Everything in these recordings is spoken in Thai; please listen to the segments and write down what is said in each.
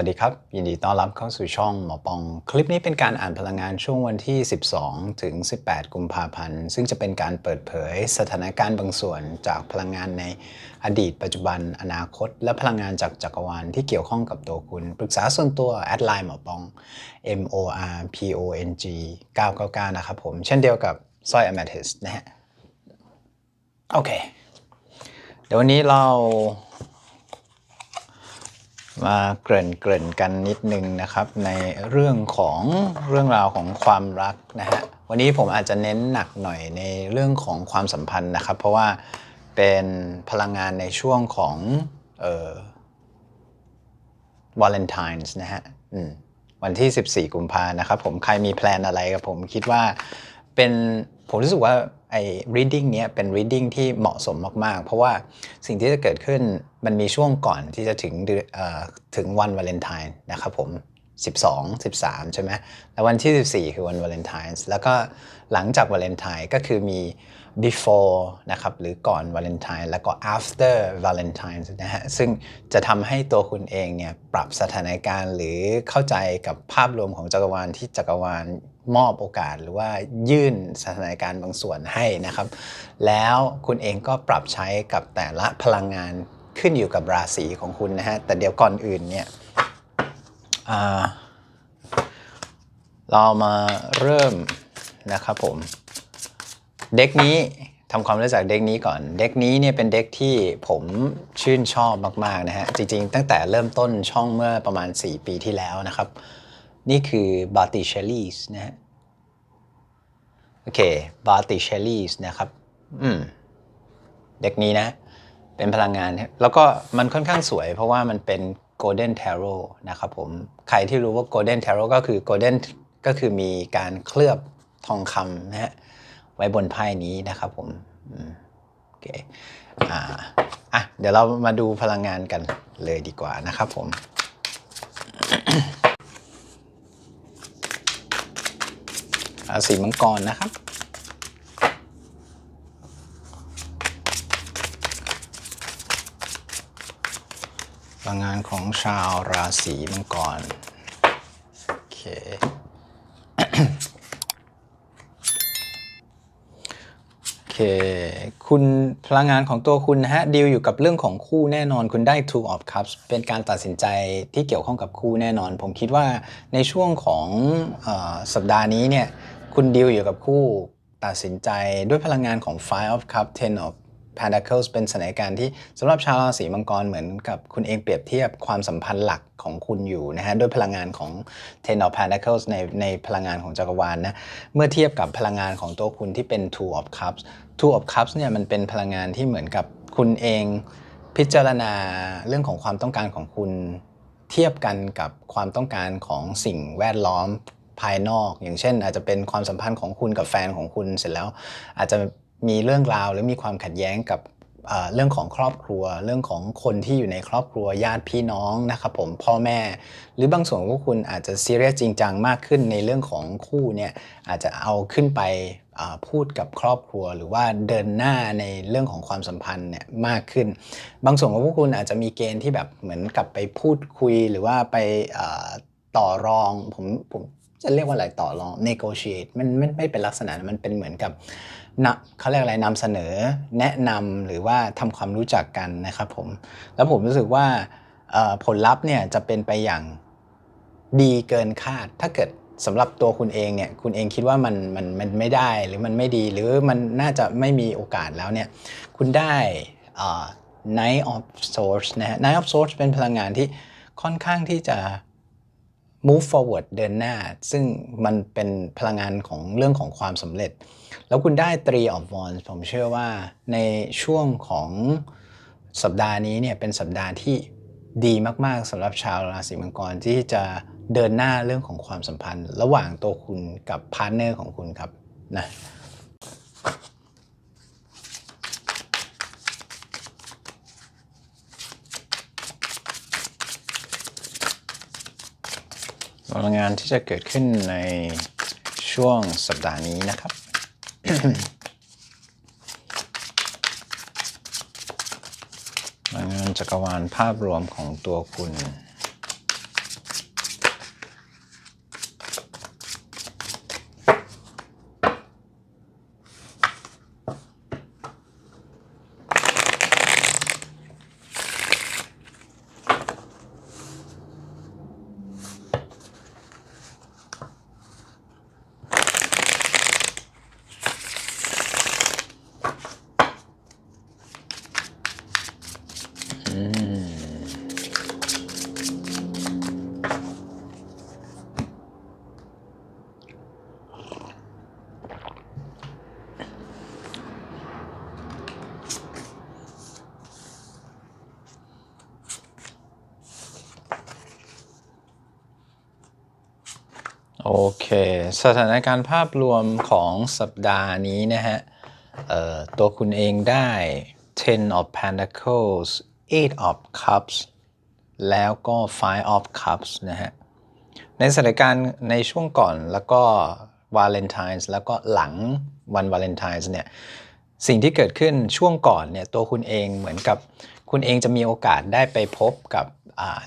วัสดีครับ ยินดีต้อนรับเข้าสู่ช่องหมอปอง คลิปนี้เป็นการอ่านพลังงานช่วงวันที่ 12 ถึง 18 กุมภาพันธ์ ซึ่งจะเป็นการเปิดเผยสถานการณ์บางส่วนจากพลังงานในอดีต ปัจจุบัน อนาคต และพลังงานจากจักรวาลที่เกี่ยวข้องกับตัวคุณ ปรึกษาส่วนตัวแอดไลน์หมอปอง M O R P O N G 999 นะครับผม เช่นเดียวกับสร้อย Amethyst นะฮะ โอเค เดี๋ยววันนี้เรา มาเกริ่นเกริ่นกันนิดนึงนะครับ ในเรื่องของเรื่องราวของความรักนะฮะวันนี้ผมอาจจะเน้นหนักหน่อยในเรื่องของความสัมพันธ์นะครับ เพราะว่าเป็นพลังงานในช่วงของเอ่อวาเลนไทน์นะฮะวันที่ 14 กุมภานะครับผมใครมีแพลนอะไรกับผมคิดว่าเป็นผมรู้สึกว่า reading เนี้ยเป็น reading ที่เหมาะสมมากๆ เพราะว่าสิ่งที่จะเกิดขึ้นมันมีช่วงก่อนที่จะถึงถึงวันวาเลนไทน์นะครับผม 12 13 ใช่ไหมแล้ววันที่ 14 คือวันวาเลนไทน์แล้วก็หลังจากวาเลนไทน์ก็คือมี before นะครับหรือก่อนวาเลนไทน์แล้วก็ after Valentine นะฮะซึ่งจะทำให้ตัวคุณเองเนี่ยปรับสถานการณ์หรือเข้าใจกับภาพรวมของจักรวาลที่จักรวาลมอบโอกาสหรือว่ายื่นสถานการณ์บางส่วนให้นะครับ แล้วคุณเองก็ปรับใช้กับแต่ละพลังงานขึ้นอยู่กับราศีของคุณนะฮะแต่เดี๋ยวก่อนอื่นเนี่ยเรามาเริ่มนะครับผม เด็กนี้ทำความรู้จักเด็กนี้ก่อน เด็กนี้เนี่ยเป็นเด็กที่ผมชื่นชอบมากๆนะฮะ จริงๆ ตั้งแต่เริ่มต้นช่องเมื่อประมาณ 4 ปีที่แล้วนะครับ นี่คือบาติเชลลีสนะฮะ โอเคบาติเชลลีสนะครับ อืม เด็กนี้นะ เป็นพลังงาน แล้วก็มันค่อนข้างสวยเพราะว่ามันเป็น Golden Tarot นะครับผม ใครที่รู้ว่า Golden Tarot ก็คือ Golden ก็คือมีการเคลือบทองคำนะฮะ ไว้บนไพ่นี้นะครับผมโอเคอ่าอะเดี๋ยวเรามาดูพลังงานกันเลยดีกว่านะครับผมราศีมังกรนะครับ พลังงานของชาวราศีมังกร โอเค โอ เค คุณพลังงานของตัวคุณนะฮะดีลอยู่กับเรื่องของคู่แน่นอนคุณได้ Two of Cups เป็นการตัดสินใจที่เกี่ยวข้องกับคู่แน่นอน ผมคิดว่าในช่วงของอสัปดาห์นี้เนี่ยคุณดีลอยู่กับคู่ตัดสินใจด้วยพลังงานของ Five of Cups Ten of Pentacles เป็นสถานการณ์ที่สำหรับชาวราศีมังกรเหมือนกับคุณเองเปรียบเทียบความสัมพันธ์หลักของคุณอยู่นะฮะด้วยพลังงานของ Ten of Pentacles ในในพลังงานของจักรวาลนะเมื่อเทียบกับพลังงานของตัวคุณที่เป็น Two of Cups Two of Cups เนี่ยมันเป็นพลังงานที่เหมือนกับคุณเองพิจารณาเรื่องของความต้องการของคุณเทียบกันกับความต้องการของสิ่งแวดล้อมภายนอก อย่างเช่น อาจจะเป็นความสัมพันธ์ของคุณกับแฟนของคุณเสร็จแล้ว อาจจะ มีเรื่องราวหรือมีความขัดแย้งกับเรื่องของครอบครัว เรื่องของคนที่อยู่ในครอบครัวญาติพี่น้องนะครับผมพ่อแม่ หรือบางส่วนของพวกคุณอาจจะซีเรียสจริงจังมากขึ้นในเรื่องของคู่เนี่ยอาจจะเอาขึ้นไปพูดกับครอบครัว หรือว่าเดินหน้าในเรื่องของความสัมพันธ์เนี่ยมากขึ้น บางส่วนของพวกคุณอาจจะมีเกณฑ์ที่แบบเหมือนกับไปพูดคุยหรือว่าไปต่อรองผมผม จะเรียกว่าอะไรต่อรอง negotiate มันไม่ไม่เป็นลักษณะมันเป็นเหมือนกับนะเขาเรียกอะไรนำเสนอแนะนำหรือว่าทำความรู้จักกันนะครับผม แล้วผมรู้สึกว่าผลลัพธ์เนี่ยจะเป็นไปอย่างดีเกินคาด ถ้าเกิดสำหรับตัวคุณเองเนี่ยคุณเองคิดว่ามันมันมันไม่ได้หรือมันไม่ดีหรือมันน่าจะไม่มีโอกาสแล้วเนี่ยคุณได้เอ่อ Knight of Swords นะฮะ Night of Swords เป็นพลังงานที่ค่อนข้างที่จะ move forward เดินหน้า ซึ่งมันเป็นพลังงานของเรื่องของความสำเร็จ แล้วคุณได้ Three of Wands ผมเชื่อว่าในช่วงของสัปดาห์นี้เนี่ยเป็นสัปดาห์ที่ดีมากๆสำหรับชาวราศีมังกรที่จะเดินหน้าเรื่องของความสัมพันธ์ ระหว่างตัวคุณกับพาร์ทเนอร์ของคุณครับนะ พลังงานที่จะเกิดขึ้นในช่วงสัปดาห์นี้นะครับ พลังงานจักรวาลภาพรวมของตัวคุณ โอเค สถานการณ์ภาพรวมของสัปดาห์นี้นะฮะตัวคุณเองได้ ten of pentacles eight of cups แล้วก็ five of cups นะฮะ ในสถานการณ์ในช่วงก่อนแล้วก็วาเลนไทน์แล้วก็หลังวันวาเลนไทน์เนี่ย สิ่งที่เกิดขึ้นช่วงก่อนเนี่ย ตัวคุณเองเหมือนกับคุณเองจะมีโอกาสได้ไปพบกับ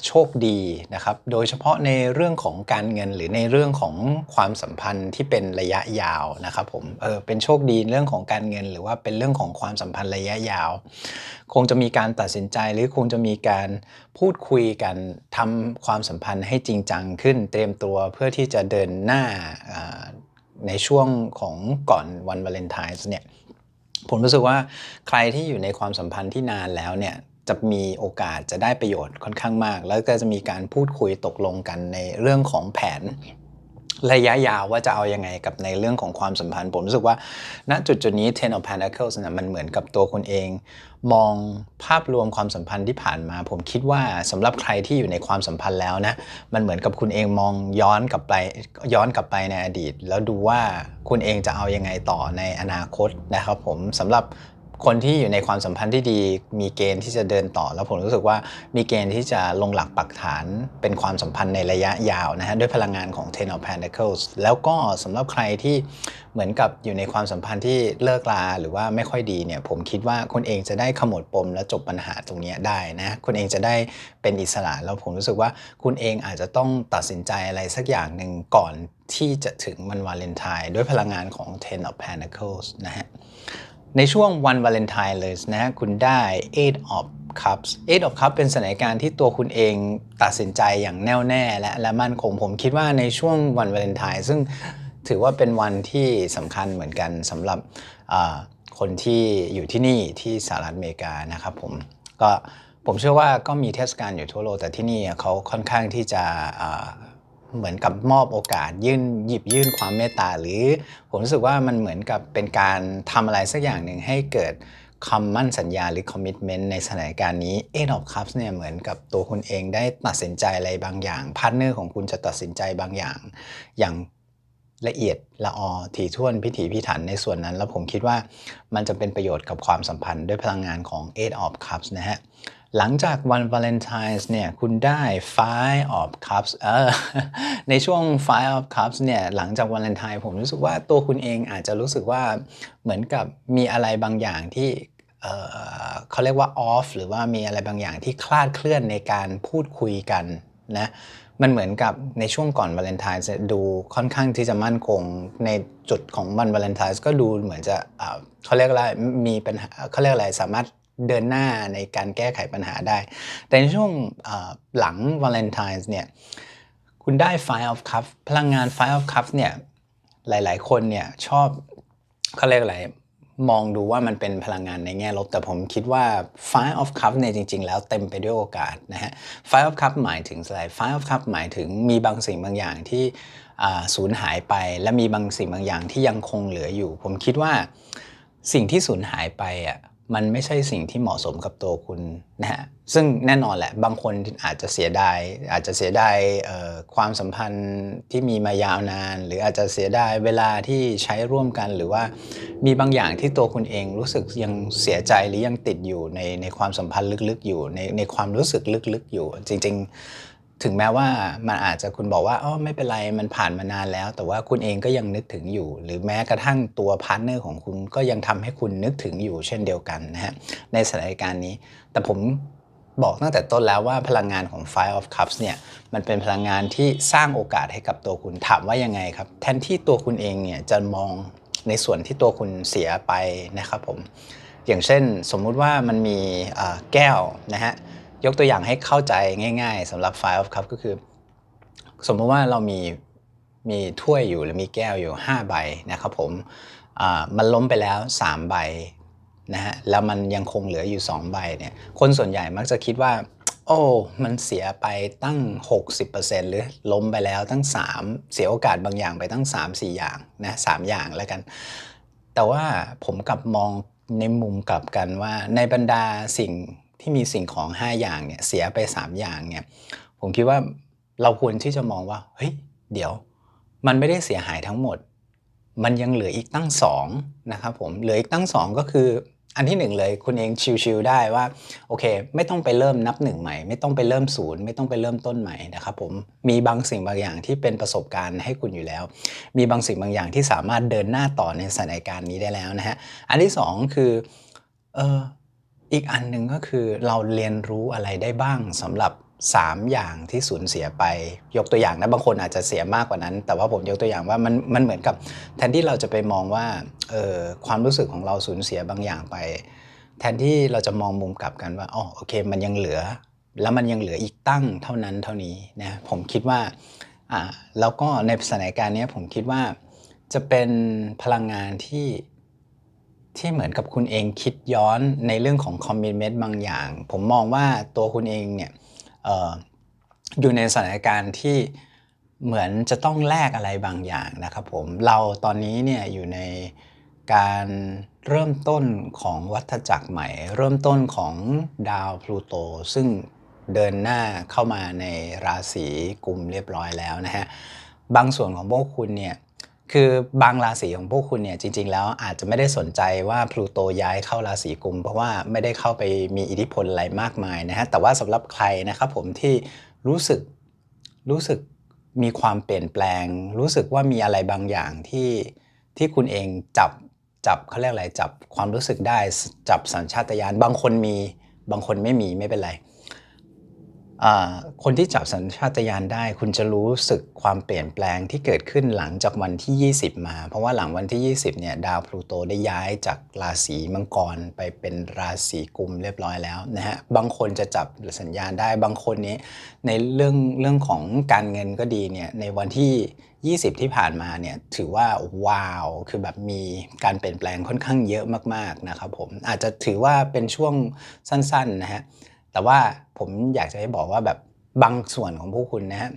โชคดีนะครับ โดยเฉพาะในเรื่องของการเงินหรือในเรื่องของความสัมพันธ์ที่เป็นระยะยาวนะครับผมเออเป็นโชคดีเรื่องของการเงิน หรือว่าเป็นเรื่องของความสัมพันธ์ระยะยาว คงจะมีการตัดสินใจหรือคงจะมีการพูดคุยกันทำความสัมพันธ์ให้จริงจังขึ้น เตรียมตัวเพื่อที่จะเดินหน้าอ่าในช่วงของก่อนวันวาเลนไทน์เนี่ยผมรู้สึกว่าใครที่อยู่ในความสัมพันธ์ที่นานแล้วเนี่ย จะมีโอกาสจะได้ประโยชน์ค่อนข้างมาก แล้วก็จะมีการพูดคุยตกลงกันในเรื่องของแผนระยะยาวว่าจะเอายังไงกับในเรื่องของความสัมพันธ์ ผมรู้สึกว่าณจุดจุดนี้ Ten of Pentacles นะมันเหมือนกับตัวคุณเอง มองภาพรวมความสัมพันธ์ที่ผ่านมา ผมคิดว่าสำหรับใครที่อยู่ในความสัมพันธ์แล้วนะมันเหมือนกับคุณเองมองย้อนกลับไปย้อนกลับไปในอดีต แล้วดูว่าคุณเองจะเอายังไงต่อในอนาคตนะครับผมสำหรับ คนที่อยู่ในความสัมพันธ์ที่ดี มีเกณฑ์ที่จะเดินต่อ แล้วผมรู้สึกว่ามีเกณฑ์ที่จะลงหลักปักฐานเป็นความสัมพันธ์ในระยะยาวนะฮะด้วยพลังงานของ Ten of Pentacles แล้วก็สำหรับใครที่เหมือนกับอยู่ในความสัมพันธ์ที่เลิกลาหรือว่าไม่ค่อยดีเนี่ยผมคิดว่าคุณเองจะได้ขมวดปมและจบปัญหาตรงนี้ได้นะคุณเองจะได้เป็นอิสระแล้วผมรู้สึกว่าคุณเองอาจจะต้องตัดสินใจอะไรสักอย่างหนึ่งก่อนที่จะถึงวันวาเลนไทน์ด้วยพลังงานของ Ten of Pentacles นะฮะ ในช่วงวันวาเลนไทน์เลยนะคุณได้ eight of cups eight of cups เป็นสถานการณ์ที่ตัวคุณเองตัดสินใจอย่างแน่วแน่และและมั่นคงผมคิดว่าในช่วงวันวาเลนไทน์ซึ่งถือว่าเป็นวันที่สำคัญเหมือนกันสำหรับคนที่อยู่ที่นี่ที่สหรัฐอเมริกานะครับผมก็ผมเชื่อว่าก็มีเทศกาลอยู่ทั่วโลกแต่ที่นี่เขาค่อนข้างที่จะ เหมือนกับมอบโอกาสยื่นหยิบยื่นความเมตตาหรือ ผมรู้สึกว่ามันเหมือนกับเป็นการทำอะไรสักอย่างหนึ่งให้เกิดคำมั่นสัญญาหรือคอมมิชเมนต์ในสถานการณ์นี้ Eight of Cups เนี่ยเหมือนกับตัวคุณเองได้ตัดสินใจอะไรบางอย่างพาร์ทเนอร์ของคุณจะตัดสินใจบางอย่าง อย่างละเอียดละออถี่ถ้วนพิถีพิถันในส่วนนั้น แล้วผมคิดว่ามันจะเป็นประโยชน์กับความสัมพันธ์ด้วยพลังงานของ Eight of Cups นะฮะ หลังจากวันวาเลนไทน์เนี่ยคุณได้ Five of Cups เออในช่วง Five of Cups เนี่ยหลังจากวาเลนไทน์ผมรู้สึกว่าตัวคุณเองอาจจะรู้สึกว่าเหมือนกับมีอะไรบางอย่างที่เเขาเรียกว่า off หรือว่ามีอะไรบางอย่างที่คลาดเคลื่อนในการพูดคุยกันนะมันเหมือนกับในช่วงก่อนวาเลนไทน์จะดูค่อนข้างที่จะมั่นคง ในจุดของวันวาเลนไทน์ก็ดูเหมือนจะเขาเรียกอะไรมีปัญหาเขาเรียกอะไรสามารถ เดินหน้าในการแก้ไขปัญหาได้ แต่ในช่วงหลังวาเลนไทน์เนี่ยคุณได้ Five of Cups พลังงาน Five of Cups เนี่ยหลาย ๆ คนเนี่ยชอบเขาเรียกอะไรมองดูว่ามันเป็นพลังงานในแง่ลบ แต่ผมคิดว่า Five of Cups เนี่ยจริง ๆ แล้วเต็มไปด้วยโอกาสนะฮะ Five of Cups หมายถึงอะไร Five of Cups หมายถึงมีบางสิ่งบางอย่างที่สูญหายไป และมีบางสิ่งบางอย่างที่ยังคงเหลืออยู่ ผมคิดว่าสิ่งที่สูญหายไปอะ มันไม่ใช่สิ่งที่เหมาะสมกับตัวคุณนะฮะซึ่งแน่นอนแหละบางคนอาจจะเสียดายอาจจะเสียดายความสัมพันธ์ที่มีมายาวนาน หรืออาจจะเสียดายเวลาที่ใช้ร่วมกันหรือว่ามีบางอย่างที่ตัวคุณเองรู้สึกยังเสียใจหรือยังติดอยู่ในในความสัมพันธ์ลึกๆอยู่ในในความรู้สึกลึกๆอยู่จริง ๆ ถึงแม้ว่ามันอาจจะคุณบอกว่าอ๋อไม่เป็นไรมันผ่านมานานแล้ว แต่ว่าคุณเองก็ยังนึกถึงอยู่ หรือแม้กระทั่งตัวพาร์ทเนอร์ของคุณก็ยังทำให้คุณนึกถึงอยู่เช่นเดียวกันนะฮะในสถานการณ์นี้ แต่ผมบอกตั้งแต่ต้นแล้วว่าพลังงานของ Five of Cups เนี่ยมันเป็นพลังงานที่สร้างโอกาสให้กับตัวคุณถามว่ายังไงครับ แทนที่ตัวคุณเองเนี่ยจะมองในส่วนที่ตัวคุณเสียไปนะครับผมอย่างเช่นสมมุติว่ามันมีแก้วนะฮะ ยกตัวอย่างให้เข้าใจง่าย ๆสำหรับ Five of Cup ก็คือ สมมติว่าเรามีมีถ้วยอยู่หรือมีแก้วอยู่ 5 ใบนะครับผมมันล้มไปแล้ว 3 ใบนะฮะแล้วมันยังคงเหลืออยู่ 2 ใบเนี่ยคนส่วนใหญ่มักจะคิดว่า โอ้ มันเสียไปตั้ง 60%หรือล้มไปแล้วตั้ง 3 เสียโอกาสบางอย่างไปตั้ง 3-4 อย่างนะสามอย่างแล้วกัน แต่ว่าผมกลับมองในมุมกลับกันว่าในบรรดาสิ่ง ที่มีสิ่งของ 5 อย่างเนี่ยเสียไป 3 อย่างเนี่ยผมคิดว่าเราควรที่จะมองว่าเฮ้ยเดี๋ยว มันไม่ได้เสียหายทั้งหมด มันยังเหลืออีกตั้งสองนะครับผมเหลืออีกตั้งสองก็คืออันที่หนึ่งเลยคุณเองชิวๆได้ว่าโอเค ไม่ต้องไปเริ่มนับหนึ่งใหม่ ไม่ต้องไปเริ่มศูนย์ไม่ต้องไปเริ่มต้นใหม่นะครับผมมีบางสิ่งบางอย่างที่เป็นประสบการณ์ให้คุณอยู่แล้ว มีบางสิ่งบางอย่างที่สามารถเดินหน้าต่อในสถานการณ์นี้ได้แล้วนะฮะอันที่สองคือเออ อีกอันหนึ่งก็คือเราเรียนรู้อะไรได้บ้างสำหรับ 3 อย่างที่สูญเสียไป ยกตัวอย่างนะบางคนอาจจะเสียมากกว่านั้น แต่ว่าผมยกตัวอย่างว่ามันมันเหมือนกับ แทนที่เราจะไปมองว่าเออความรู้สึกของเราสูญเสียบางอย่างไป แทนที่เราจะมองมุมกลับกันว่าอ๋อโอเค มันยังเหลือ แล้วมันยังเหลืออีกตั้งเท่านั้นเท่านี้นะผมคิดว่าอ่าแล้วก็ในสถานการณ์นี้ผมคิดว่าจะเป็นพลังงานที่ ที่เหมือนกับคุณเองคิดย้อนในเรื่องของคอมมิ t เมนต์บางอย่าง ผมมองว่าตัวคุณเองเนี่ยอออยู่ในสถานการณ์ที่เหมือนจะต้องแลกอะไรบางอย่างนะครับผมเราตอนนี้เนี่ยอยู่ในการเริ่มต้นของวัฏจักรใหม่ เริ่มต้นของดาวพลูโตซึ่งเดินหน้าเข้ามาในราศีกุมเรียบร้อยแล้วนะฮะบางส่วนของพวกคุณเนี่ย คือบางราศีของพวกคุณเนี่ยจริง ๆ แล้วอาจจะไม่ได้สนใจว่าพลูโตย้ายเข้าราศีกุม เพราะว่าไม่ได้เข้าไปมีอิทธิพลอะไรมากมายนะฮะแต่ว่าสำหรับใครนะครับผมที่รู้สึกรู้สึกมีความเปลี่ยนแปลง รู้สึกว่ามีอะไรบางอย่างที่ที่คุณเองจับจับเขาเรียกอะไรจับความรู้สึกได้จับสัญชาตญาณบางคนมีบางคนไม่มีไม่เป็นไร คนที่จับสัญชาตญาณได้ คุณจะรู้สึกความเปลี่ยนแปลงที่เกิดขึ้นหลังจากวันที่ 20 มา เพราะว่าหลังวันที่ 20เนี่ยดาวพลูโตได้ย้ายจากราศีมังกรไปเป็นราศีกุมเรียบร้อยแล้วนะฮะบางคนจะจับสัญญาณได้บางคนนี้ในเรื่องเรื่องของการเงินก็ดีเนี่ยในวันที่ 20 ที่ผ่านมาเนี่ยถือว่าว้าวคือแบบมีการเปลี่ยนแปลงค่อนข้างเยอะมากๆนะครับผมอาจจะถือว่าเป็นช่วงสั้นๆนะฮะ แต่ว่าผมอยากจะให้บอกว่าแบบบางส่วนของพวกคุณนะฮะ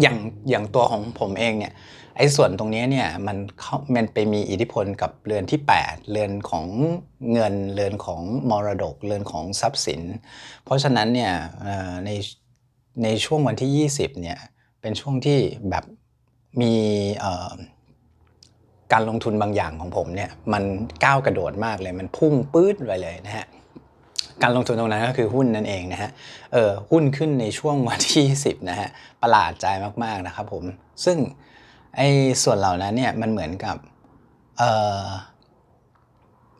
อย่างอย่างตัวของผมเองเนี่ยไอ้ส่วนตรงนี้เนี่ยมันเขามันไปมีอิทธิพลกับเรือนที่ 8 เรือนของเงินเรือนของมรดกเรือนของทรัพย์สิน เพราะฉะนั้นเนี่ยในในช่วงวันที่ 20เนี่ยเป็นช่วงที่แบบมีการลงทุนบางอย่างของผมเนี่ยมันก้าวกระโดดมากเลยมันพุ่งปื๊ดไปเลยนะฮะ การลงทุนตรงนั้นก็คือหุ้นนั่นเองนะฮะเออหุ้นขึ้นในช่วงวันที่ 10นะฮะประหลาดใจมากๆนะครับผมซึ่งไอ้ส่วนเหล่านั้นเนี่ยมันเหมือนกับเออ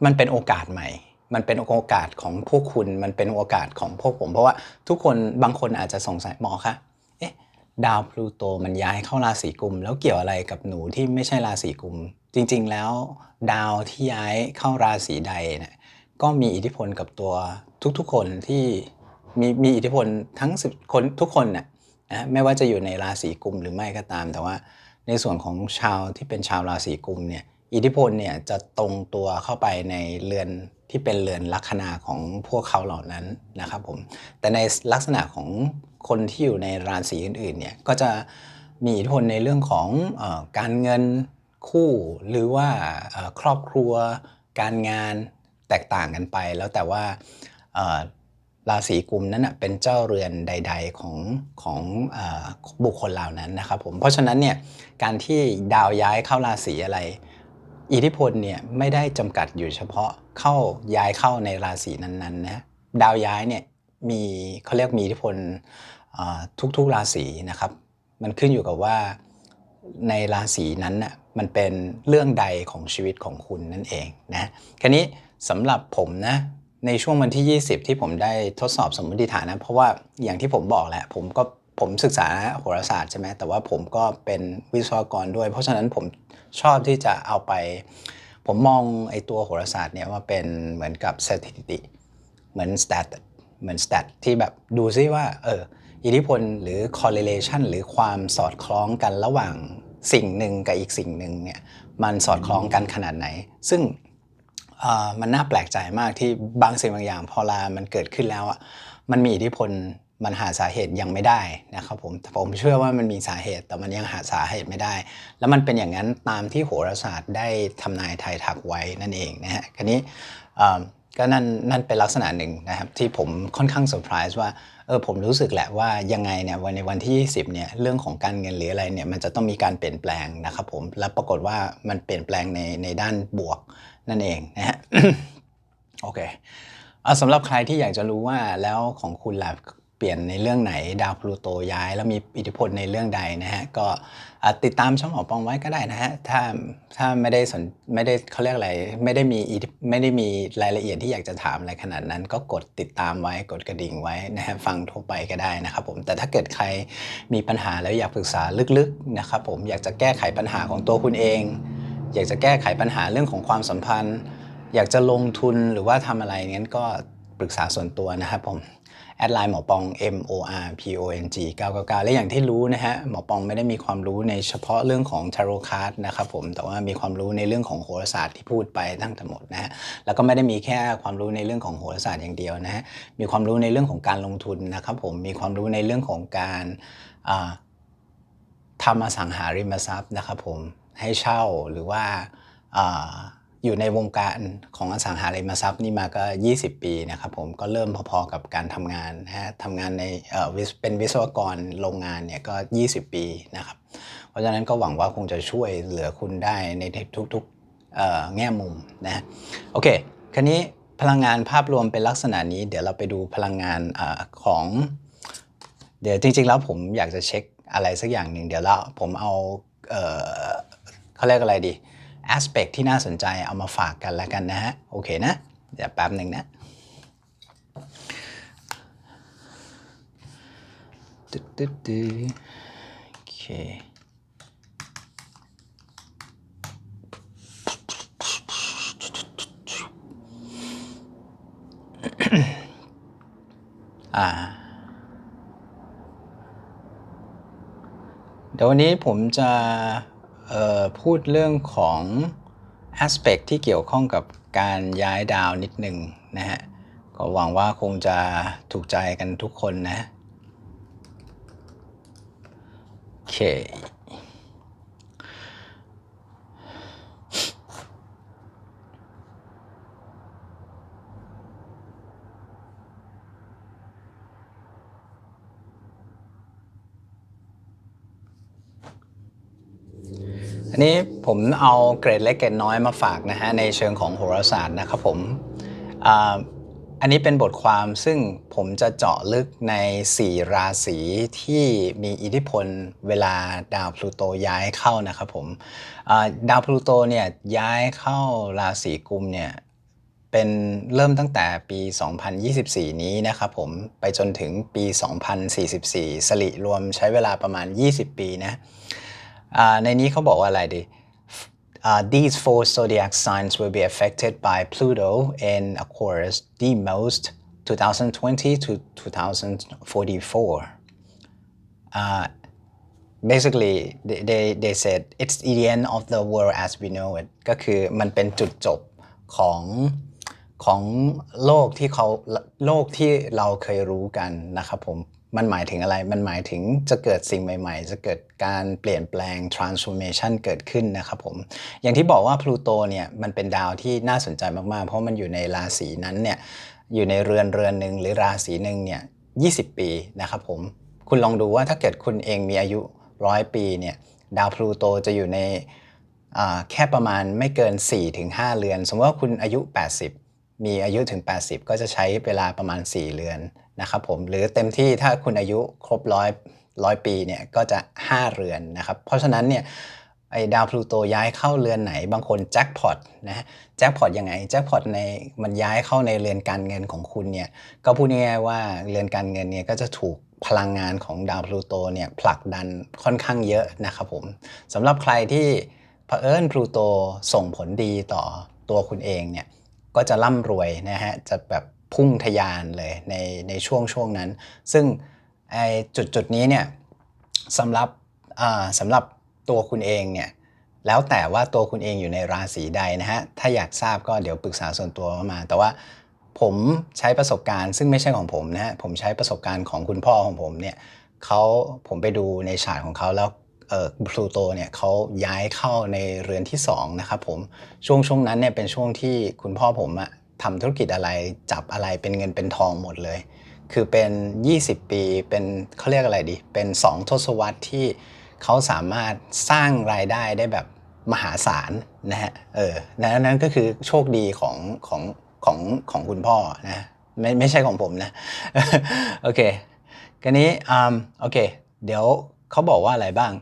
มันเป็นโอกาสใหม่ มันเป็นโอกาสของพวกคุณ มันเป็นโอกาสของพวกผม เพราะว่าทุกคนบางคนอาจจะสงสัยหมอคะเอ๊ะดาวพลูโตมันย้ายเข้าราศีกุม แล้วเกี่ยวอะไรกับหนูที่ไม่ใช่ราศีกุม จริง ๆ แล้ว ดาวที่ย้ายเข้าราศีใดเนี่ย ก็มีอิทธิพลกับตัวทุกๆ คนที่มีมีอิทธิพลทั้งสิบคนทุกคนน่ะนะไม่ว่าจะอยู่ในราศีกุมหรือไม่ก็ตาม แต่ว่าในส่วนของชาวที่เป็นชาวราศีกุมเนี่ยอิทธิพลเนี่ยจะตรงตัวเข้าไปในเรือนที่เป็นเรือนลัคนาของพวกเขาเหล่านั้นนะครับผมแต่ในลักษณะของคนที่อยู่ในราศีอื่นๆเนี่ยก็จะมีอิทธิพลในเรื่องของอการเงินคู่หรือว่าครอบครัว การงาน แตกต่างกันไป แล้วแต่ว่าราศีกุมนั้นเป็นเจ้าเรือนใด ๆของของอบุคคลเหล่านั้นนะครับผมเพราะฉะนั้นเนี่ยการที่ดาวย้ายเข้าราศีอะไร อิทธิพลเนี่ยไม่ได้จำกัดอยู่เฉพาะเข้าย้ายเข้าในราศีนั้นๆนะดาวย้ายเนี่ยมีเขาเรียกมีอิทธิพลทุกๆราศีนะครับ มันขึ้นอยู่กับว่าในราศีนั้นน่ะมันเป็นเรื่องใดของชีวิตของคุณนั่นเองนะคราวนี้ สำหรับผมนะในช่วงวันที่ 20 ที่ผมได้ทดสอบสมมติฐานนะ เพราะว่าอย่างที่ผมบอกแหละ ผมก็ผมศึกษาโหราศาสตร์ใช่ไหมแต่ว่าผมก็เป็นวิศวกรด้วย เพราะฉะนั้นผมชอบที่จะเอาไป ผมมองไอ้ตัวโหราศาสตร์เนี่ยว่าเป็นเหมือนกับสถิติ เหมือน stat เหมือน stat ที่แบบดูซิว่าเอออิทธิพลหรือ correlation หรือความสอดคล้องกันระหว่างสิ่งหนึ่งกับอีกสิ่งหนึ่งเนี่ยมันสอดคล้องกันขนาดไหน ซึ่ง มันน่าแปลกใจมากที่บางสิ่งบางอย่าง พอลามันเกิดขึ้นแล้วอะมันมีอิทธิพลมันหาสาเหตุยังไม่ได้นะครับผมแต่ผมเชื่อว่ามันมีสาเหตุแต่มันยังหาสาเหตุไม่ได้ แล้วมันเป็นอย่างนั้นตามที่โหราศาสตร์ได้ทำนายไทยทักไว้นั่นเองนะฮะคราวนี้ก็นั่นนั่นเป็นลักษณะหนึ่งนะครับที่ผมค่อนข้างเซอร์ไพรส์ว่าเออผมรู้สึกแหละว่ายังไงเนี่ยวันในวันที่ 20เนี่ยเรื่องของการเงินหรืออะไรเนี่ยมันจะต้องมีการเปลี่ยนแปลงนะครับผมแล้วปรากฏว่ามันเปลี่ยนแปลงในในด้านบวก นั่นเองนะฮะโอเคเอาสำหรับใครที่อยากจะรู้ว่าแล้วของคุณล่ะเปลี่ยนในเรื่องไหนดาวพลูโตย้าย แล้วมีอิทธิพลในเรื่องใดนะฮะก็ติดตามช่องหมอปองไว้ก็ได้นะฮะถ้าถ้าไม่ได้สนไม่ได้เขาเรียกอะไรไม่ได้มีไม่ได้มีรายละเอียดที่อยากจะถามอะไรขนาดนั้น ก็กดติดตามไว้กดกระดิ่งไว้นะฮะฟังทั่วไปก็ได้นะครับผมแต่ถ้าเกิดใครมีปัญหาแล้วอยากปรึกษาลึกๆนะครับผมอยากจะแก้ไขปัญหาของตัวคุณเอง อยากจะแก้ไขปัญหาเรื่องของความสัมพันธ์ อยากจะลงทุนหรือว่าทำอะไรงั้นก็ปรึกษาส่วนตัวนะครับผมแอดไลน์หมอปอง M O R P O N G 999 และอย่างที่รู้นะฮะหมอปองไม่ได้มีความรู้ในเฉพาะเรื่องของ Tarot Card นะครับผมแต่ว่ามีความรู้ในเรื่องของโหราศาสตร์ที่พูดไปทั้งหมดนะฮะแล้วก็ไม่ได้มีแค่ความรู้ในเรื่องของโหราศาสตร์อย่างเดียวนะฮะมีความรู้ในเรื่องของการลงทุนนะครับผมมีความรู้ในเรื่องของการทำอสังหาริมทรัพย์นะครับผม ให้เช่าหรือว่าอยู่ในวงการของอสังหาริมทรัพย์นี่มาก็ 20 ปีนะครับผมก็เริ่มพอๆกับการทำงานนะฮะทำงานในเเป็นวิศวกรโรงงานเนี่ยก็ 20 ปีนะครับ เพราะฉะนั้นก็หวังว่าคงจะช่วยเหลือคุณได้ในทุกๆแง่มุมนะฮะโอเคคราวนี้พลังงานภาพรวมเป็นลักษณะนี้ เดี๋ยวเราไปดูพลังงานอของ เดี๋ยวจริงๆแล้วผมอยากจะเช็คอะไรสักอย่างหนึ่งเดี๋ยวเราผมเอาเออ เขาเรียกอะไรดี aspect ที่น่าสนใจเอามาฝากกันแล้วกันนะฮะ โอเคนะ เดี๋ยวแป๊บหนึ่งนะตึ๊ดตึ๊ดตึ๊ดโอเคอ่าเดี๋ยววันนี้ผมจะ พูดเรื่องของ aspect ที่เกี่ยวข้องกับการย้ายดาวนิดหนึ่งนะฮะ ก็หวังว่าคงจะถูกใจกันทุกคนนะ โอเค อันนี้ผมเอาเกรดเล็กเกรดน้อยมาฝากนะฮะในเชิงของโหราศาสตร์นะครับผมอันนี้เป็นบทความซึ่งผมจะเจาะลึกใน 4 ราศีที่มีอิทธิพลเวลาดาวพลูโตย้ายเข้านะครับผมดาวพลูโตเนี่ยย้ายเข้าราศีกุมเนี่ยเป็นเริ่มตั้งแต่ปี 2024 นี้นะครับผมไปจนถึงปี 2044สลิรวมใช้เวลาประมาณ 20 ปีนะ ในนี้เขาบอกว่าอะไรดี Uh, these four zodiac signs will be affected by Pluto in Aquarius the most 2020 to 2044. Uh, basically they, they, they said it's the end of the world as we know it ก็คือมันเป็นจุดจบของของโลกที่เขาโลกที่เราเคยรู้กันนะครับผม มันหมายถึงอะไร มันหมายถึงจะเกิดสิ่งใหม่ ๆ จะเกิดการเปลี่ยนแปลง transformation เกิดขึ้นนะครับผม อย่างที่บอกว่าพลูโตเนี่ยมันเป็นดาวที่น่าสนใจมากๆ เพราะมันอยู่ในราศีนั้นเนี่ยอยู่ในเรือนเรือนหนึ่งหรือราศีหนึ่งเนี่ย20ปีนะครับผม คุณลองดูว่าถ้าเกิดคุณเองมีอายุร้อยปีเนี่ยดาวพลูโตจะอยู่ในแค่ประมาณไม่เกิน 4-5 เรือน สมมติว่าคุณอายุ 80 มีอายุถึง 80 ก็จะใช้เวลาประมาณ 4 เรือน นะครับผมหรือเต็มที่ถ้าคุณอายุครบร้อยร้อยปีเนี่ยก็จะ 5 เรือนนะครับเพราะฉะนั้นเนี่ยไอ้ดาวพลูโตย้ายเข้าเรือนไหนบางคนแจ็คพอตนะแจ็คพอตยังไงแจ็คพอตในมันย้ายเข้าในเรือนการเงินของคุณเนี่ยก็พูดง่ายๆว่าเรือนการเงินเนี่ยก็จะถูกพลังงานของดาวพลูโตเนี่ยผลักดันค่อนข้างเยอะนะครับผมสำหรับใครที่เผอิญพลูโตส่งผลดีต่อตัวคุณเองเนี่ยก็จะร่ำรวยนะฮะจะแบบ พุ่งทะยานเลยในในช่วงช่วงนั้น ซึ่งไอจุดจุดนี้เนี่ยสำหรับอ่าสำหรับตัวคุณเองเนี่ยแล้วแต่ว่าตัวคุณเองอยู่ในราศีใดนะฮะ ถ้าอยากทราบก็เดี๋ยวปรึกษาส่วนตัวมา แต่ว่าผมใช้ประสบการณ์ซึ่งไม่ใช่ของผมนะฮะ ผมใช้ประสบการณ์ของคุณพ่อของผมเนี่ยเขาผมไปดูในฉากของเขาแล้วเออพลูโตเนี่ยเขาย้ายเข้าในเรือนที่สองนะครับผมช่วงช่วงนั้นเนี่ยเป็นช่วงที่คุณพ่อผมอะ ทำธุรกิจอะไรจับอะไรเป็นเงินเป็นทองหมดเลย คือเป็น 20 ปีเป็นเขาเรียกอะไรดี เป็น 2 ทศวรรษที่เขาสามารถสร้างรายได้ได้แบบมหาศาลนะฮะเออนั้นนั้นก็คือโชคดีของของของของคุณพ่อนะไม่ไม่ใช่ของผมนะ โอเคกันนี้อืมโอเค เดี๋ยวเขาบอกว่าอะไรบ้าง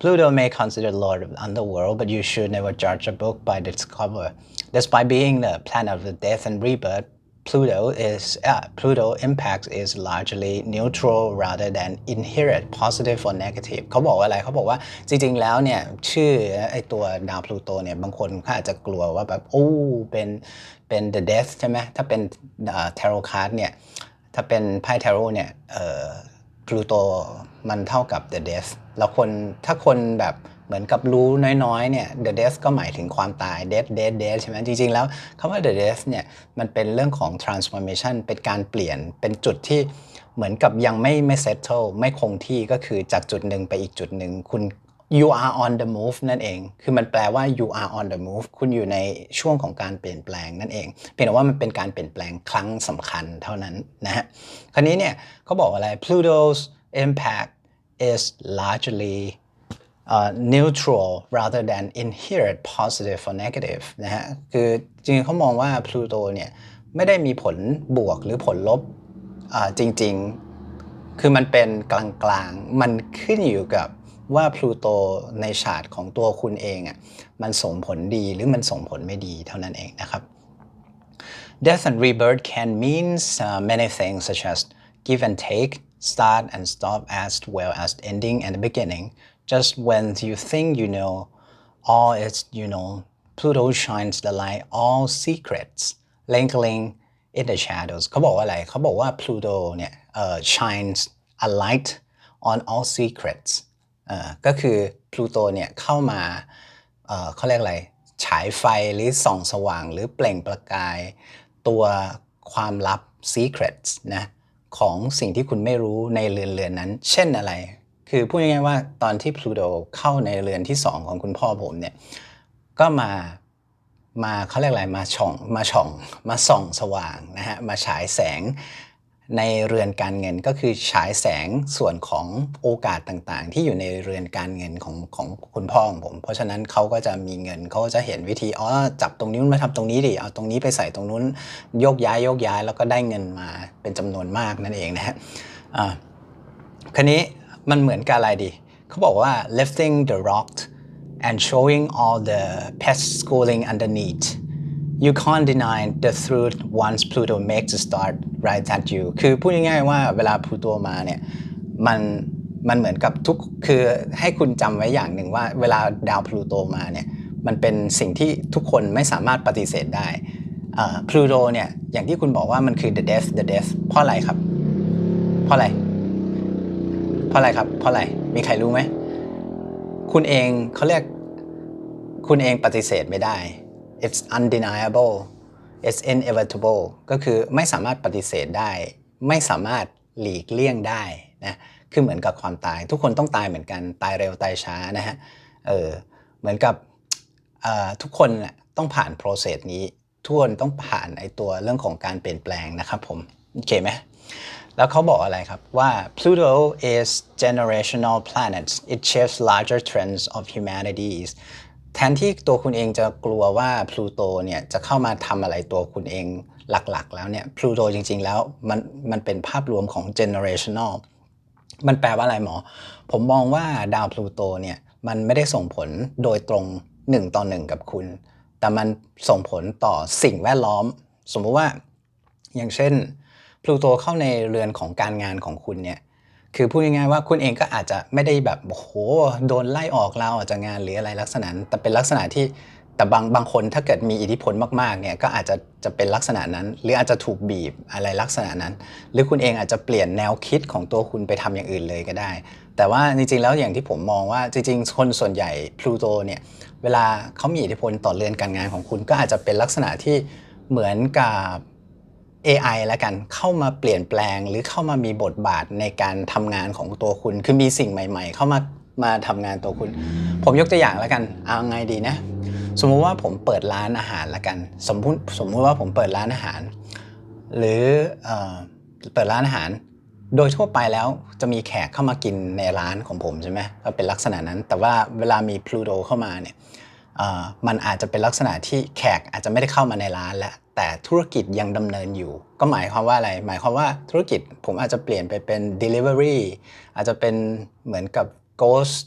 Pluto may consider Lord of the underworld but you should never judge a book by its cover despite being the planet of the death and rebirth Pluto is uh, Pluto impact is largely neutral rather than inherent positive or negative เขาบอกว่าอะไรเขาบอกว่าจริงๆแล้วเนี่ยชื่อไอตัวดาวพลูโตเนี่ยบางคนเขาอาจจะกลัวว่าแบบโอ้เป็นเป็น the death ใช่ไหมถ้าเป็น tarot card เนี่ยถ้าเป็นไพ่ tarot เนี่ยเออพลูโตมันเท่ากับ the death แล้วคนถ้าคนแบบ เหมือนกับรู้น้อยๆเนี่ย the death ก็หมายถึงความตาย death death death ใช่ไหมจริง ๆ แล้วคำว่า the death เนี่ยมันเป็นเรื่องของ transformation เป็นการเปลี่ยนเป็นจุดที่เหมือนกับยังไม่ไม่ settle ไม่คงที่ก็คือจากจุดหนึ่งไปอีกจุดหนึ่งคุณ you are on the move นั่นเอง คือมันแปลว่า you are on the move คุณอยู่ในช่วงของการเปลี่ยนแปลงนั่นเอง เพียงแต่ว่ามันเป็นการเปลี่ยนแปลงครั้งสำคัญเท่านั้นนะฮะ คราวนี้เนี่ยเขาบอกอะไร Pluto's impact is largely uh, neutral rather than inherent positive or negative นะฮะคือจริงๆเขามองว่า Pluto เนี่ยไม่ได้มีผลบวกหรือผลลบจริงๆ คือมันเป็นกลางๆ มันขึ้นอยู่กับว่าพลูโตในฉาร์ตของตัวคุณเองอะ่ะมันส่งผลดีหรือมันส่งผลไม่ดีเท่านั้นเองนะครับ Death and rebirth can mean uh, many things such as give and take, start and stop as well as ending and beginning. Just when you think you know all it's you know, Pluto shines the light all secrets, lingering in the shadows เขาบอกว่าอะไรเขาบอกว่า Pluto เนี่ยเอ่อ shines a light on all secrets อ่อก็คือ Pluto เนี่ยเข้ามาอ่อเขาเรียกอะไรฉายไฟหรือส่องสว่าง หรือเปล่งประกาย ตัวความลับ secrets นะของสิ่งที่คุณไม่รู้ในเรือนเรือนนั้น เช่นอะไร คือพูดง่ายๆว่าตอนที่ Pluto เข้าในเรือนที่สองของคุณพ่อผมเนี่ยก็มามาเขาเรียกอะไรมาช่องมาช่องมาส่องสว่างนะฮะมาฉายแสงในเรือนการเงินก็คือฉายแสงส่วนของโอกาสต่างๆ ที่อยู่ในเรือนการเงินของของคุณพ่อของผม เพราะฉะนั้นเขาก็จะมีเงินเขาก็จะเห็นวิธีอ๋อจับตรงนี้มาทำตรงนี้ดิเอาตรงนี้ไปใส่ตรงนู้นโยกย้ายโยกย้ายแล้วก็ได้เงินมาเป็นจำนวนมากนั่นเองนะฮะอ่าคันนี้ มันเหมือนกับอะไรดี เขาบอกว่า lifting the rock and showing all the pest schooling underneath you can't deny the truth once Pluto makes a start right at you คือพูดง่ายๆว่าเวลาพลูโตมาเนี่ยมันมันเหมือนกับทุกคือให้คุณจำไว้อย่างหนึ่งว่าเวลาดาวพลูโตมาเนี่ยมันเป็นสิ่งที่ทุกคนไม่สามารถปฏิเสธได้พลูโตเนี่ยอย่างที่คุณบอกว่ามันคือ the death the death เพราะอะไรครับ เพราะอะไร ราะอะไรครับ เพราะอะไร มีใครรู้ไหม คุณเองเขาเรียก คุณเองปฏิเสธไม่ได้ it's undeniable it's inevitable ก็คือไม่สามารถปฏิเสธได้ ไม่สามารถหลีกเลี่ยงได้นะ คือเหมือนกับความตาย ทุกคนต้องตายเหมือนกัน ตายเร็วตายช้านะฮะ เออ เหมือนกับออทุกคนต้องผ่าน process นี้ ทุกคนต้องผ่านไอตัวเรื่องของการเปลี่ยนแปลงนะครับผม โอเคไหม แล้วเขาบอกอะไรครับว่า Pluto is generational planet it shapes larger trends of humanities แทนที่ตัวคุณเองจะกลัวว่า Pluto เนี่ยจะเข้ามาทำอะไรตัวคุณเองหลักๆ แล้วเนี่ย Pluto จริง ๆ แล้วมันมันเป็นภาพรวมของ generational มันแปลว่าอะไรหมอ ผมมองว่าดาวพลูโตเนี่ยมันไม่ได้ส่งผลโดยตรง1ต่อ1กับคุณ แต่มันส่งผลต่อสิ่งแวดล้อม สมมุติว่า อย่างเช่น พลูโตเข้าในเรือนของการงานของคุณเนี่ยคือพูดง่ายๆว่าคุณเองก็อาจจะไม่ได้แบบโอ้โหโดนไล่ออกลาออกจากงานหรืออะไรลักษณะนั้นแต่เป็นลักษณะที่แต่บางบางคนถ้าเกิดมีอิทธิพลมากๆเนี่ยก็อาจจะจะเป็นลักษณะนั้น หรืออาจจะถูกบีบอะไรลักษณะนั้น หรือคุณเองอาจจะเปลี่ยนแนวคิดของตัวคุณไปทำอย่างอื่นเลยก็ได้ แต่ว่าจริงๆแล้วอย่างที่ผมมองว่าจริงๆคนส่วนใหญ่พลูโตเนี่ยเวลาเขามีอิทธิพลต่อเรือนการงานของคุณก็อาจจะเป็นลักษณะที่เหมือนกับ AI แล้วกันเข้ามาเปลี่ยนแปลงหรือเข้ามามีบทบาทในการทำงานของตัวคุณ คือมีสิ่งใหม่ ๆ เข้ามามาทำงานตัวคุณ ผมยกตัวอย่างแล้วกันเอาไงดีนะ สมมุติว่าผมเปิดร้านอาหารแล้วกัน สมมุติสมมุติว่าผมเปิดร้านอาหาร หรือเออเปิดร้านอาหาร โดยทั่วไปแล้วจะมีแขกเข้ามากินในร้านของผมใช่ไหมก็เป็นลักษณะนั้น แต่ว่าเวลามีพลูโตเข้ามาเนี่ย มันอาจจะเป็นลักษณะที่แขกอาจจะไม่ได้เข้ามาในร้านแล้วแต่ธุรกิจยังดำเนินอยู่ ก็หมายความว่าอะไร หมายความว่าธุรกิจผมอาจจะเปลี่ยนไปเป็น delivery อาจจะเป็นเหมือนกับ ghost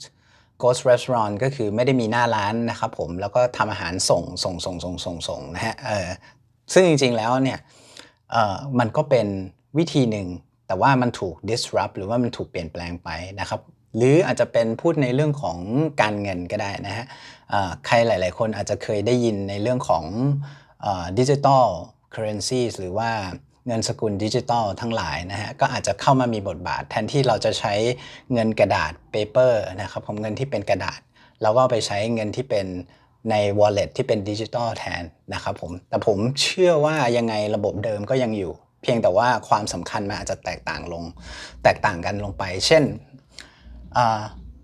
ghost restaurant ก็คือไม่ได้มีหน้าร้านนะครับผมแล้วก็ทำอาหารส่งส่งส่งส่งส่งส่งนะฮะเออซึ่งจริงๆแล้วเนี่ยเออมันก็เป็นวิธีหนึ่ง แต่ว่ามันถูก disrupt หรือว่ามันถูกเปลี่ยนแปลงไปนะครับ หรืออาจจะเป็นพูดในเรื่องของการเงินก็ได้นะฮะใครหลาย ๆ คนอาจจะเคยได้ยินในเรื่องของดิจิ t a ลเคอร์เรนซีหรือว่าเงินสกุลดิจิตอลทั้งหลายนะฮะก็อาจจะเข้ามามีบทบาท แทนที่เราจะใช้เงินกระดาษ paper นะครับผมเงินที่เป็นกระดาษ เราก็ไปใช้เงินที่เป็นใน wallet ที่เป็นดิจิตอลแทนนะครับผมแต่ผมเชื่อว่ายังไงระบบเดิมก็ยังอยู่ เพียงแต่ว่าความสำคัญมันอาจจะแตกต่างลง แตกต่างกันลงไป เช่น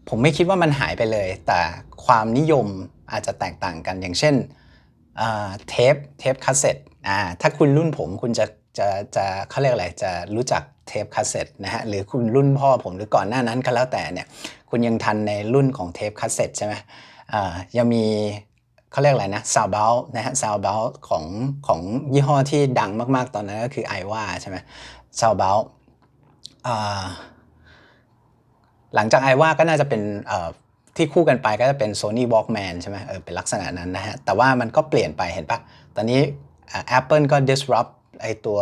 ผมไม่คิดว่ามันหายไปเลย แต่ความนิยมอาจจะแตกต่างกันอย่างเช่นเทปเทปคาสเซ็ตถ้าคุณรุ่นผมคุณจะจะจะเขาเรียกอะไรจะรู้จักเทปคาสเซ็ตนะฮะหรือคุณรุ่นพ่อผมหรือก่อนหน้านั้นก็แล้วแต่เนี่ยคุณยังทันในรุ่นของเทปคาสเซ็ตใช่ไหมยังมีเขาเรียกอะไรนะซาวเบลนะฮะซาวเบลของของยี่ห้อที่ดังมาก ๆ ตอนนั้นก็คือไอว่าใช่ไหมซาวเบลอ่า หลังจากไอว่าก็น่าจะเป็นที่คู่กันไปก็จะเป็น Sony Walkman ใช่ไหมเออเป็นลักษณะนั้นนะฮะ แต่ว่ามันก็เปลี่ยนไปเห็นปะตอนนี้อ่า Apple ก็ disrupt ไอตัว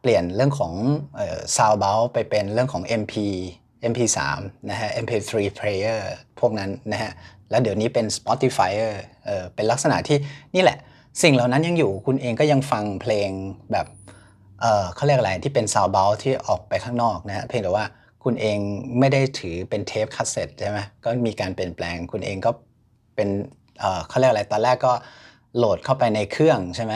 เปลี่ยนเรื่องของเอ่อ sound b o u ไปเป็นเรื่องของ MP MP3 นะฮะ MP3 player พวกนั้นนะฮะ แล้วเดี๋ยวนี้เป็น Spotify เออเป็นลักษณะที่นี่แหละ สิ่งเหล่านั้นยังอยู่คุณเองก็ยังฟังเพลงแบบเออเขาเรียกอะไรที่เป็นซาวเบลที่ออกไปข้างนอกนะฮะ เพียงแต่ว่า คุณเองไม่ได้ถือเป็นเทปคาสเซ็ตใช่ไหมก็มีการเปลี่ยนแปลง คุณเองก็เป็นเขาเรียกอะไรตอนแรกก็โหลดเข้าไปในเครื่องใช่ไหม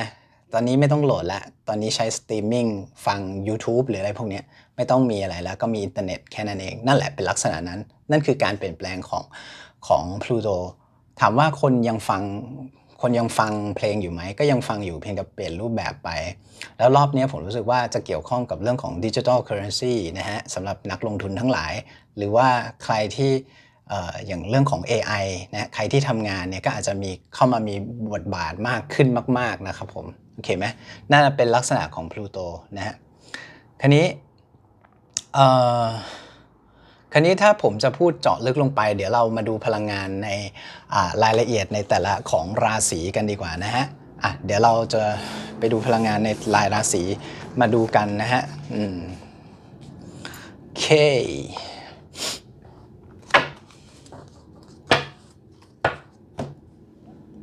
ตอนนี้ไม่ต้องโหลดละตอนนี้ใช้สตรีมมิ่งฟัง YouTube หรืออะไรพวกนี้ไม่ต้องมีอะไรแล้วก็มีอินเทอร์เน็ตแค่นั้นเอง นั่นแหละเป็นลักษณะนั้น นั่นคือการเปลี่ยนแปลงของของ Pluto ถามว่าคนยังฟัง คนยังฟังเพลงอยู่ไหม ก็ยังฟังอยู่เพียงแต่เปลี่ยนรูปแบบไป แล้วรอบนี้ผมรู้สึกว่าจะเกี่ยวข้องกับเรื่องของดิจิ t a ลเคอร์เรนซีนะฮะสำหรับนักลงทุนทั้งหลาย หรือว่าใครที่อ่ออย่างเรื่องของ AI นะใครที่ทำงานเนี่ยก็อาจจะมีเข้ามามีบทบาทมากขึ้นมาก ๆ นะครับผมโอเคไหมน่าจะเป็นลักษณะของพลูโตนะฮะคันนี้ คราวนี้ถ้าผมจะพูดเจาะลึกลงไป เดี๋ยวเรามาดูพลังงานในรายละเอียดในแต่ละของราศีกันดีกว่านะฮะอะเดี๋ยวเราจะไปดูพลังงานในรายราศีมาดูกันนะฮะอืมโอเค